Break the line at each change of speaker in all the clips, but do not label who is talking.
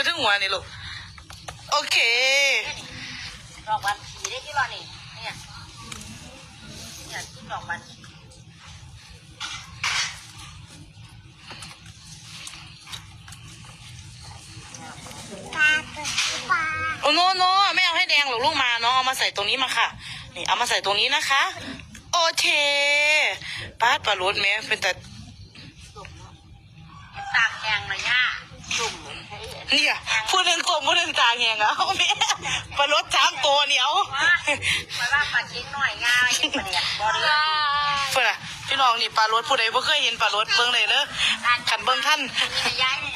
วนี่ลูก โอเค
ดอกวันผีได้ที่รอนี่เนี่ยเนี่ยที่ดอกวันผี
ปลาตัวปลา
โอ้โนโนไม่เอาให้แดงหรอกลูกมาน้องเอามาใส่ตรงนี้มาค่ะ นี่เอามาใส่ตรงนี้นะคะ โอเคป้าดปลารสแม่เป็นแต่
สุ่มมันตากแห้งเลยย่าสุ่มให้เห็น
เนี่ย พูดหนึ่งกลมพูดหนึ่งแหงอะเอาแม่ปลารสสามตัวเหนียว
ว่าไปว่าปัดชิ้นหน่อยง่ายประเดี๋ยบอเรือ
เพื่อนอะพี่น้องนี่ปลารสผู้ใดบ่เคยเห็นปลารสเบิ่งเลยเด้อขันเบิ่งท่าน
มีระยะเนี่ย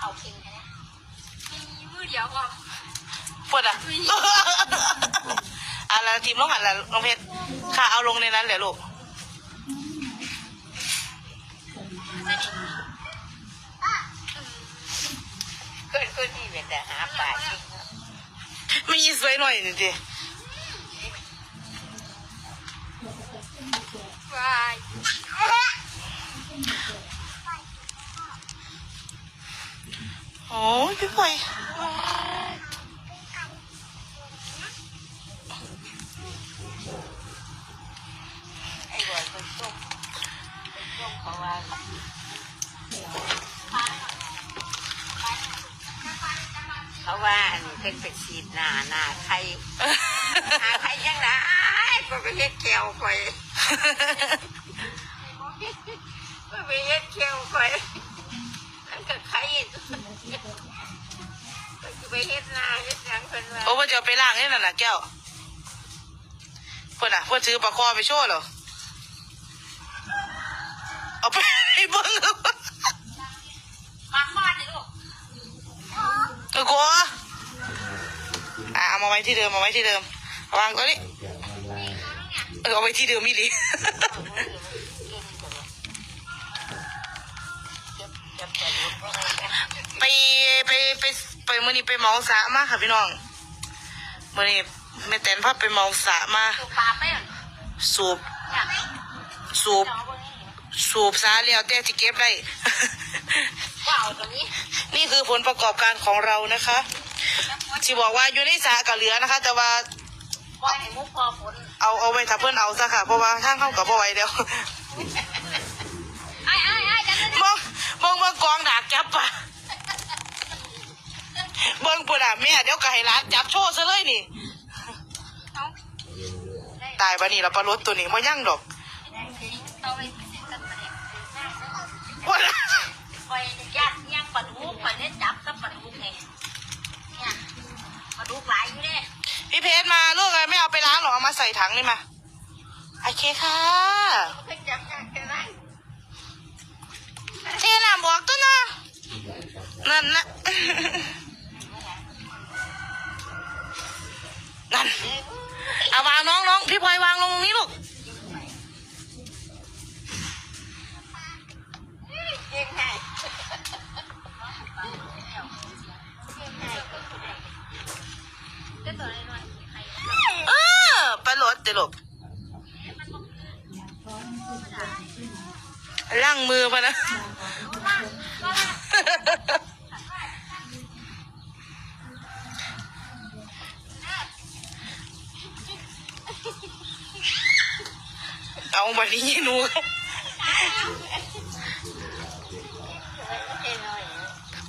เอาเข่งกันะมีมือเดียวก็
เพื่อนอะอะไรทีมลงหันละน้องเพชรค่ะเอาลงในนั้นแหละลูก
เกิดขึ้นนี่เป็นแต่หาปลาชิ้น
ไม่ยีสวยหน่อยนี่ดิ
วาย
โอ้ยพี่พลอย
ไอ้บอยเป็นส้มเป็นส้มของเรา เป็นไปฉีดหน้าหน้าใครหาใครยังไงก็ไปเฮ็ดแก้วไปก็ไปเฮ็ดแก้วไปอันก็ใครก็ไปเฮ็ดหน้าเฮ็ดหยังเพิ่นว่า
โอ้ว่าจะเอาไปล้างนี่นั่นน่ะแก้วเพื่อนอะเพื่อนซื้อปลาคอไปโชว์เหรอเอาไปให้เบิ่ง
มาฟาดเลยลูก
เออกัวอะเอามาไว้ที่เดิมเอาไว้ที่เดิมวางตัวนี้ เออเอาไว้ที่เดิมมิลีไปไปไปไปมื่อนี้ไปเมาสระมาค่ะพี่น้องมื่อนี้แม่แตนพาไปเมาสระมา
ตัวปลาไม่หรอ
สูบ
เนี่ย
สูบสูบสาแล้วแต่ที่เก็บได้
ว้าวตรงนี้
นี่คือผลประกอบการของเรานะคะ ที่บอกว่าอยู่ในสระกับเหลือนะคะ แต่ว่า
ปล่อยให้มุกพอฝน
เอาเอาไว้ถ้าเพื่อนเอาซะค่ะเพราะว่าทางเข้ากับบ่ไหวเดียว
ไอ้ไอ้ไอ้จังเลย
มองมองเบิ่งกองดากจับปะเบิ่งปุ่นอะแม่เดี๋ยวก็ให้ร้านจับโชว์ซะเลยนี่ตายบะนี่เราปลารถตัวนี้มายั่งดอก
เอาไปสิกันประเดี๋ยว
ว่า
ปล่อย
ใส่ถังนี่มา โอเคค่ะ
เพิ่งจับกันแค่ไหน
เทน้ำบอกตัวนะนั่นนะนั่นเอาวางน้องน้องพี่พลอยวางลงตรงนี้ลูก
เก่งไงก็ตัวน้อยๆใคร
เออ ลูกล่างมือพะนะ เอาบันนี้หนู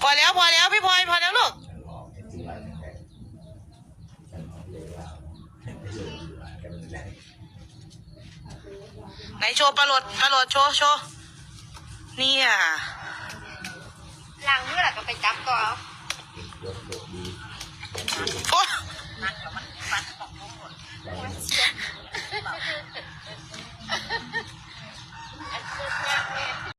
พอแล้วพอแล้วพี่พลอย โชว์ปลาหลดปลาหลดโชว์โชว์เนี่ย
ล้างมื่อไหร่ก็ไปจับก่อน